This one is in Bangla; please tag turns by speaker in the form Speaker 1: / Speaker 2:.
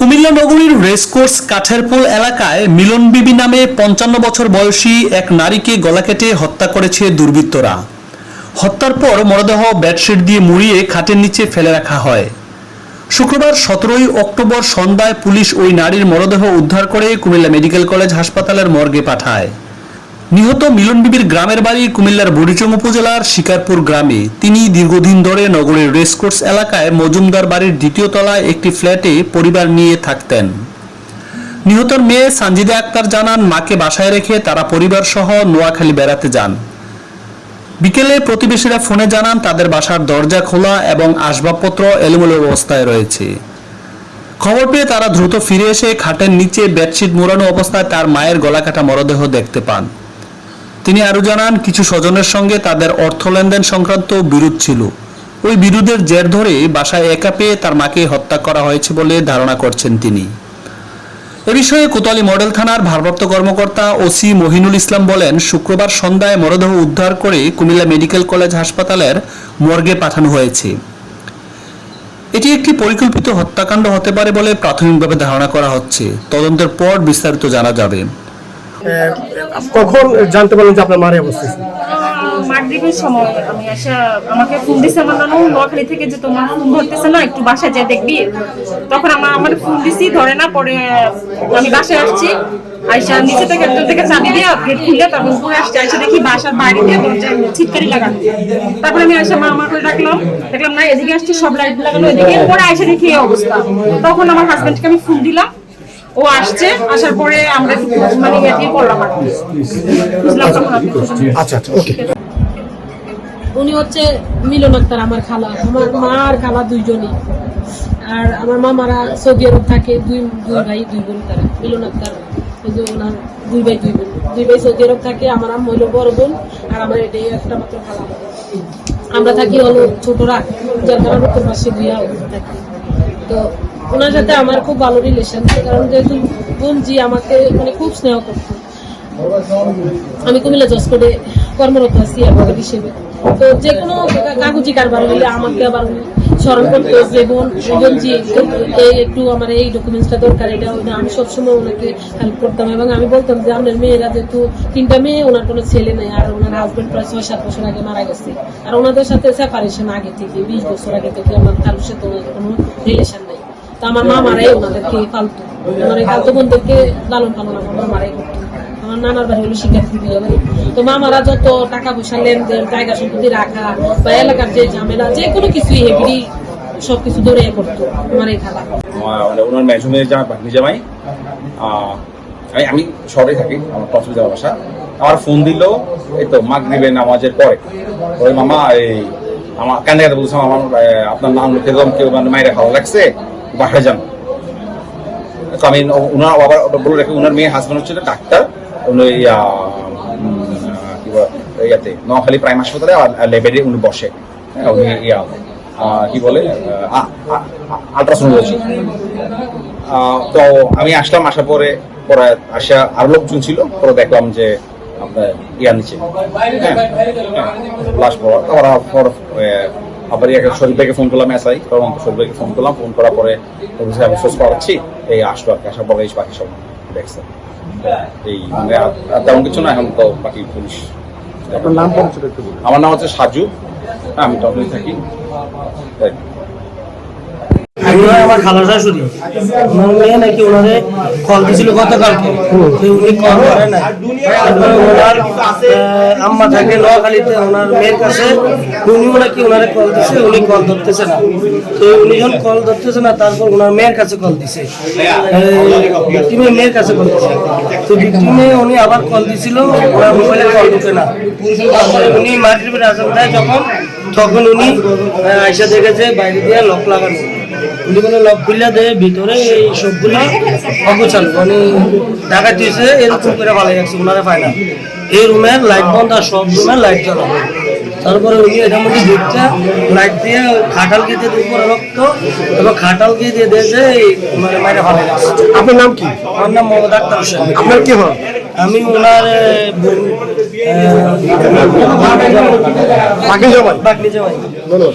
Speaker 1: কুমিল্লা নগরীর রেসকোর্স কাঠেরপুল এলাকায় মিলন বিবি নামে পঞ্চান্ন বছর বয়সী এক নারীকে গলা কেটে হত্যা করেছে দুর্বৃত্তরা। হত্যার পর মরদেহ বেডশিট দিয়ে মুড়িয়ে খাটের নিচে ফেলে রাখা হয়। শুক্রবার সতেরোই অক্টোবর সন্ধ্যায় পুলিশ ওই নারীর মরদেহ উদ্ধার করে কুমিল্লা মেডিকেল কলেজ হাসপাতালের মর্গে পাঠায়। নিহত মিলন বিবির গ্রামের বাড়ি কুমিল্লার বুড়িচং উপজেলার শিকারপুর গ্রামে তিনি দীর্ঘদিন ধরে নগরের রেসকোর্স এলাকায় মজুমদার বাড়ির দ্বিতীয় তলায় একটি ফ্ল্যাটে পরিবার নিয়ে থাকতেন। নিহতর মেয়ে সানজিদা আক্তার জানান, মাকে বাসায় রেখে তারা পরিবার সহ নোয়াখালী বেড়াতে যান। বিকেলে প্রতিবেশীরা ফোনে জানান, তাদের বাসার দরজা খোলা এবং আসবাবপত্র এলোমেলো অবস্থায় রয়েছে। খবর পেয়ে তারা দ্রুত ফিরে এসে খাটের নিচে বেডশিট মোড়ানো অবস্থায় তার মায়ের গলাকাটা মরদেহ দেখতে পান। তিনি আরও জানান, কিছু স্বজনের সঙ্গে তাদের অর্থ লেনদেন সংক্রান্ত বিরোধ ছিল। ওই বিরোধের জের ধরে বাসায় একা পেয়ে তার মাকে হত্যা করা হয়েছে বলে ধারণা করছেন তিনি। এ বিষয়ে কোতোয়ালি মডেল থানার ভারপ্রাপ্ত কর্মকর্তা ওসি মহিনুল ইসলাম বলেন, শুক্রবার সন্ধ্যায় মরদেহ উদ্ধার করে কুমিল্লা মেডিকেল কলেজ হাসপাতালের মর্গে পাঠানো হয়েছে। এটি একটি পরিকল্পিত হত্যাকাণ্ড হতে পারে বলে প্রাথমিকভাবে ধারণা করা হচ্ছে। তদন্তের পর বিস্তারিত জানা যাবে।
Speaker 2: কখন জানতে পারলেন যে আপনার মারে অবস্থা?
Speaker 3: মাগরিবের সময় আমি আসা আমাকে ফোন দিছে আমার নানু, নোয়াখালী থেকে যে তোমার ফোন ধরতেছে না, একটু বাসায় যা দেখবি। তখন আমার আমার ফোন দিছি, ধরে না, পরে আমি বাসায় আসছি। আইসা নিচে থেকে একজন থেকে চাবি দিয়ে গেট খুলে তারপর উপরে আসছে, আইসা দেখি বাসার বাইরে দিয়ে দরজায় ছিটকারি লাগানো। তারপরে আমি আইসা মা আমার করে ডাকলাম। দেখলাম না, এদিকে আসছে, সব লাইট লাগানো, এদিকে। পরে আইসা দেখি এই অবস্থা। তখন আমার হাজবেন্ডকে আমি ফোন দিলাম। ও আসছে আসার পরে আমরা একটু মানে ইয়ে দিয়ে করলাম আর বুঝলাম তখন
Speaker 2: আচ্ছা আচ্ছা ওকে।
Speaker 4: উনি হচ্ছে মিলন আক্তার আমার খালা। আমার মা আর খালা দুইজনই। আর আমার মামারা সৌদি আরব থাকে দুই দুই ভাই দুই বোন তারা। মিলন আক্তার যে ওনার দুই ভাই দুই বোন। দুই ভাই সৌদি আরব থাকে আমার আম্মু হলো বড় বোন আর আমার এটাই একটা মাত্র খালা। আমরা থাকি হলো ছোটরা যার কারণে উত্তর পাশে দিয়া থাকি। তো ওনার সাথে আমার খুব ভালো রিলেশন কারণ যেহেতু বোনজি আমাকে মানে খুব স্নেহ করতো আমি কুমিল্লা জসকোটে কর্মরত আছি, অ্যাডভোকেট হিসেবে। তো যে কোনো কাগজি কারবার হলে আমাকে আবার স্মরণ করতে, যে বোন বোন জি একটু আমার এই ডকুমেন্টসটা দরকার, এটা আমি সবসময় ওনাকে হেল্প করতাম এবং আমি বলতাম যে আপনার মেয়েরা যেহেতু তিনটা মেয়ে, ওনার কোনো ছেলে নেই আর ওনার হাজবেন্ড প্রায় ছয় সাত বছর আগে মারা গেছে। আর ওনাদের সাথে সেপারেশন আগে থেকে, বিশ বছর আগে থেকে আমার কারোর সাথে ওনাদের কোনো রিলেশন নেই। তো আমার মা মারাই ওনাদেরকে ফালতু। ওনার এই ফালতু বোনদেরকে লালন পালন আমার মারাই করতো আমার নানার বাড়ি হলো শিক্ষার্থী বাড়ি। তো মামারা যত টাকা পয়সা, লেনদেন, জায়গা সম্পত্তি রাখা বা এলাকার যে ঝামেলা, যে কোনো কিছুই হেবিরি সবকিছু ধরে করতো আমার এই খালা
Speaker 5: মানে ওনার মেজুমের জামাই বাগনি জামাই আমি শহরে থাকি, আমার কফি যাওয়া বাসা। আমার ফোন দিল, এই তো মাগরিবের নামাজের পরে। ওই মামা, এই, আমার কান্দে বলছিলাম আমার আপনার নাম কেউ মানে মায়ের ভালো লাগছে। বাসায় যান। তো আমি ওনার আবার বলে রাখি ওনার মেয়ে হাজবেন্ড হচ্ছে ডাক্তার উনি ইয়াতে নোয়াখালী প্রাইম হাসপাতালে লেবেডে উনি বসে। হ্যাঁ, উনি ইয়া কি বলে আলট্রাসাউন্ড তো আমি আসলাম আসার পরে পরে আসা আরও লোকজন ছিল পরে দেখলাম যে আপনার ইয়ার নিচে। হ্যাঁ লাশ পড়া ওরা আবার এক শরীফ ভাইকে ফোন করলাম এসআই তখন শরীফ ভাইকে ফোন করলাম ফোন করার পরে আমি সোর্স পাচ্ছি এই আসলো আর কি আসার পরে এই বাকি সব দেখছে। এই মানে আর তেমন কিছু না এখন তো বাকি পুলিশ।
Speaker 2: আপনার নাম
Speaker 5: আমার নাম হচ্ছে সাজু হ্যাঁ, আমি টপলি থাকি।
Speaker 6: আমার মেয়ের কাছে উনিও নাকি কল উনি কল তো উনি যখন কল ধরতেছে না, তারপর ওনার মেয়ের কাছে কল দিছে। মেয়ের কাছে কল দিছে। তো ভিক্টিমে উনি আবার কল দিছিল, ওনার মোবাইলে কল ঢুকে না। তারপরে উনি মাগরিবের আজান দেয় তখন উনি আইসা দেখেছে, বাইরে দিয়ে লক লাগানো। উনি কোনো লক খুললে দেয় ভিতরে এই সবগুলি অগোছাল মানে ঢাকা দিয়েছে এরকম করে ভালো যাচ্ছে ওনারা পায় না। এই রুমের লাইট বন্ধ আর সব রুমের লাইট জ্বলা। তারপরে উনি এটার মধ্যে ঢুকতে লাইট দিয়ে খাটাল দিয়ে উপরে রক্ত এবং খাটাল গিয়ে দিয়ে দিয়েছে মানে মাইরে ভালো যাচ্ছে।
Speaker 2: আপনার নাম কি?
Speaker 6: আমার নাম মোহাম্মদ আক্তার হোসেন।
Speaker 2: আপনার কি হয়?
Speaker 6: আমি ওনার
Speaker 2: বাকি
Speaker 6: বাগনি জামাই
Speaker 2: ধন্যবাদ।